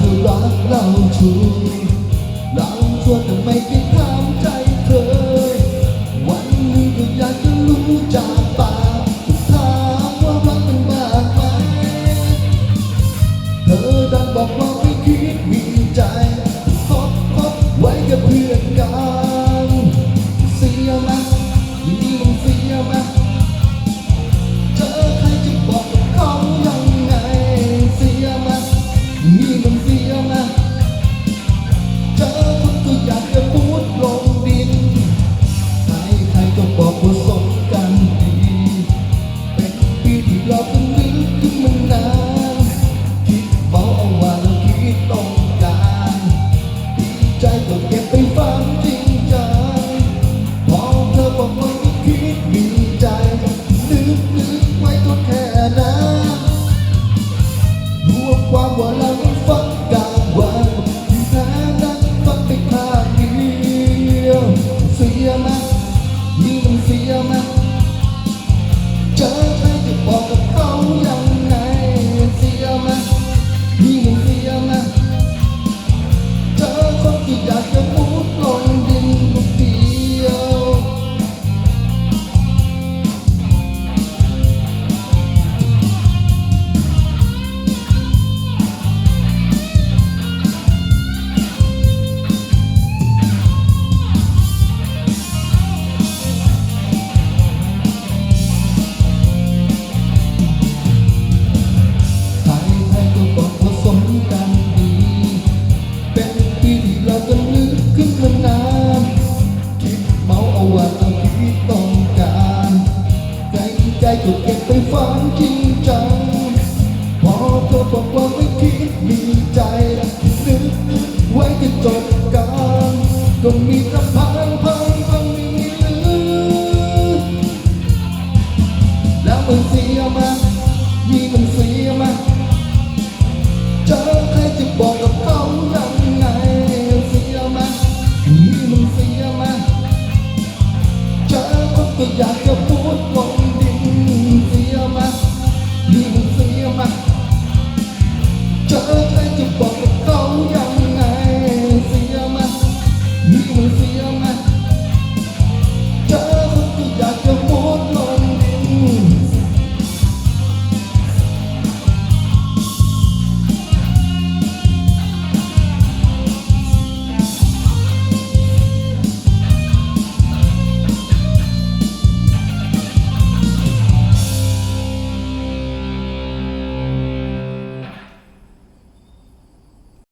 เขอรักเราชูเราชวนแต่ไม่ได้ทำใจเธอ วันนี้ก็อยากจะรู้จากปากถามว่ารักมันมากไหมเธอดันบอกว่า Qua 放荡 ถูกเก็บไปฝันจริงจัง พอเธอบอกว่าไม่คิดมีใจนึกไว้จะจบกันก็มีรำพังพังพังไม่มีเหลือแล้วมันเสียมามีมันเสียมาเจะใครจะบอกกับเขายังไงเสียมามีมันเสียมาเจอคนก็อยากจะ 더